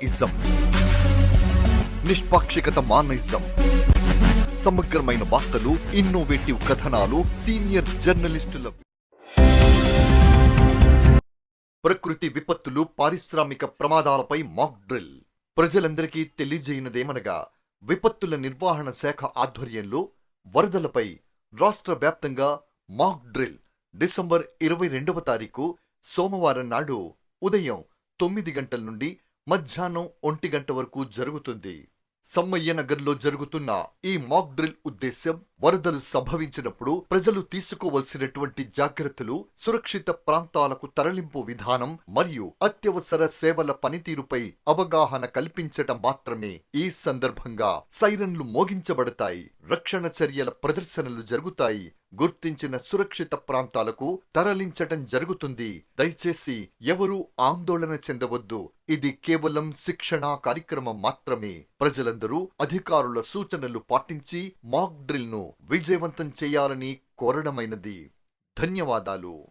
Ism నిష్పాక్షికత మానయిజం సమగ్రమైన వార్తలు innovative కథనాలు సీనియర్ జర్నలిస్టుల ప్రకృతి విపత్తులు పారిశ్రామిక ప్రమాదాలపై మాక్ డ్రిల్ ప్రజలందరికీ తెలియజేయనదేమనగా విపత్తుల నిర్వహణ శాఖ ఆధ్వర్యంలో వరదలపై రాష్ట్ర వ్యాప్తంగా మాక్ డ్రిల్ డిసెంబర్ ఇరవై రెండవ తారీఖు సోమవారం నాడు ఉదయం తొమ్మిది గంటల నుండి మధ్యాహ్నం ఒంటి గంట వరకు జరుగుతుంది. సమ్మయ్య నగర్లో జరుగుతున్న ఈ మాక్ డ్రిల్ ఉద్దేశ్యం వరదలు సంభవించినప్పుడు ప్రజలు తీసుకోవలసినటువంటి జాగ్రత్తలు సురక్షిత ప్రాంతాలకు తరలింపు విధానం మరియు అత్యవసర సేవల పనితీరుపై అవగాహన కల్పించటం మాత్రమే ఈ సందర్భంగా సైరన్లు మోగించబడతాయి. రక్షణ చర్యల ప్రదర్శనలు జరుగుతాయి. గుర్తించిన సురక్షిత ప్రాంతాలకు తరలించటం జరుగుతుంది. దయచేసి ఎవరూ ఆందోళన చెందవద్దు. ఇది కేవలం శిక్షణా కార్యక్రమం మాత్రమే. ప్రజలందరూ అధికారుల సూచనలు పాటించి మాక్ డ్రిల్ను విజయవంతం చేయాలని కోరడమైనది. ధన్యవాదాలు.